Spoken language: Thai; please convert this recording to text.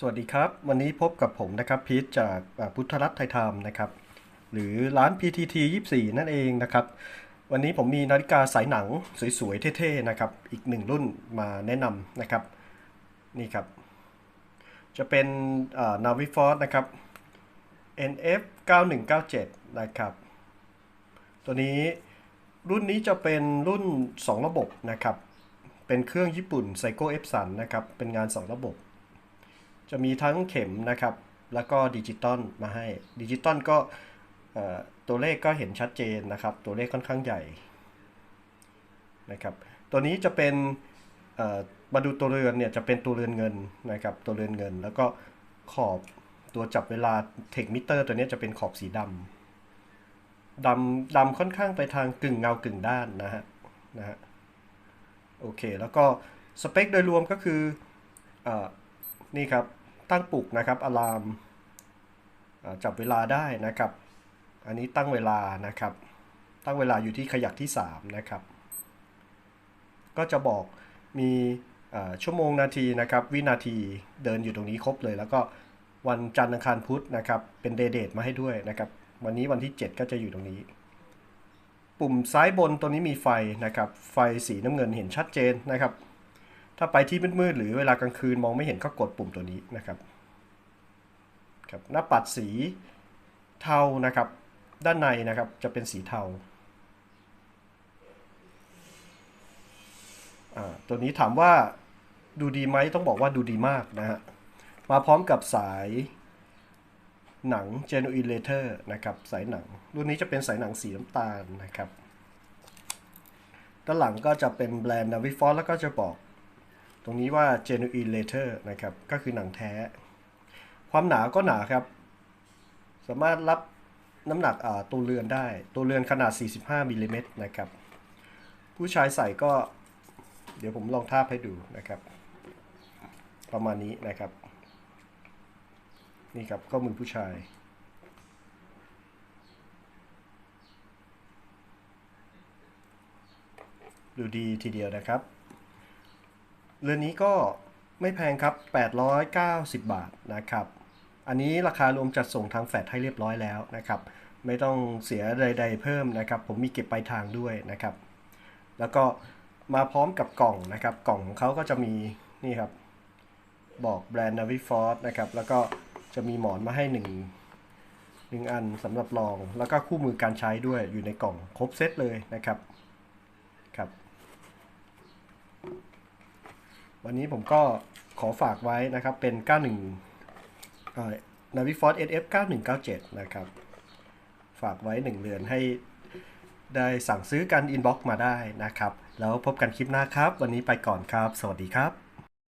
สวัสดีครับ วันนี้พบกับผมนะครับพีทจากพุทธรัตน์ไทยไทม์นะครับ หรือร้าน PTT 24 นั่นเองนะครับ วันนี้ผมมีนาฬิกาสายหนังสวยๆ เท่ๆนะครับ อีกหนึ่งรุ่นมาแนะนำนะครับ นี่ครับ จะเป็นนาวิฟอร์นะครับ NF 9197 นะครับ ตัวนี้รุ่นนี้จะเป็นรุ่น 2 ระบบนะครับ เป็นเครื่องญี่ปุ่นไซโก้เอฟสันนะครับ เป็นงาน 2 ระบบ จะมีทั้งเข็มนะครับ แล้วก็ดิจิตอลมาให้ดิจิตอลก็ตัวเลขก็เห็นชัดเจนนะครับ ตัวเลขค่อนข้างใหญ่นะครับ ตัวนี้จะเป็นมาดูตัวเรือนเนี่ยจะเป็นตัวเรือนเงินนะครับ ตัวเรือนเงิน แล้วก็ขอบตัวจับเวลาเทคมิเตอร์ตัวนี้จะเป็นขอบสีดำดำดำค่อนข้างไปทางกึ่งเงากึ่งด้านนะฮะนะฮะโอเค แล้วก็สเปคโดยรวมก็คืออนี่ครับ ตั้งปลุกนะครับอะลามจับเวลาได้นะครับ อันนี้ตั้งเวลานะครับ ตั้งเวลาอยู่ที่ขยักที่ 3 นะครับ ก็จะบอกมีชั่วโมงนาทีนะครับ วินาทีเดินอยู่ตรงนี้ครบเลย แล้วก็วันจันทร์อังคารพุธนะครับ เป็นเดย์เดทมาให้ด้วยนะครับ วันนี้วันที่ 7 ก็จะอยู่ตรงนี้ ปุ่มซ้ายบนตัวนี้มีไฟนะครับ ไฟสีน้ำเงินเห็นชัดเจนนะครับ ถ้าไปที่มืดๆหรือเวลากลางคืนมองไม่เห็นก็กดปุ่มตัวนี้นะครับครับหน้าปัดสีเทานะครับ ด้านในนะครับจะเป็นสีเทาตัวนี้ถามว่าดูดีไหมต้องบอกว่าดูดีมากนะฮะมาพร้อมกับสายหนัง Genuine Leather นะครับสายหนัง รุ่นนี้จะเป็นสายหนังสีน้ำตาลนะครับ ด้านหลังก็จะเป็นแบรนด์ Navifor แล้วก็จะบอก รงนี้ว่า genuine leather นะครับ ก็คือหนังแท้ ความหนาก็หนาครับ สามารถรับน้ำหนักตัวเรือนได้ ตัวเรือนขนาด 45มิลลิเมตรนะครับ ผู้ชายใส่ก็ เดี๋ยวผมลองทาบให้ดูนะครับ ประมาณนี้นะครับ นี่ครับข้อมือผู้ชายดูดีทีเดียวนะครับ เรือนนี้ก็ไม่แพงครับ 890 บาทนะครับ อันนี้ราคารวมจัดส่งทางแฟลตให้เรียบร้อยแล้วนะครับ ไม่ต้องเสียใด ๆ เพิ่มนะครับ ผมมีเก็บปลายทางด้วยนะครับ แล้วก็มาพร้อมกับกล่องนะครับ กล่องของเขาก็จะมีนี่ครับ บอกแบรนด์ Navifort นะครับ แล้วก็จะมีหมอนมาให้หนึ่งหนึ่งอันสำหรับลอง แล้วก็คู่มือการใช้ด้วยอยู่ในกล่องครบเซตเลยนะครับ วันนี้ผมก็ขอฝากไว้นะครับเป็น 91 Navifort SF 9197 นะครับ ฝากไว้ 1เดือนให้ได้สั่งซื้อกัน inbox มาได้นะครับ แล้วพบกันคลิปหน้าครับ วันนี้ไปก่อนครับ สวัสดีครับ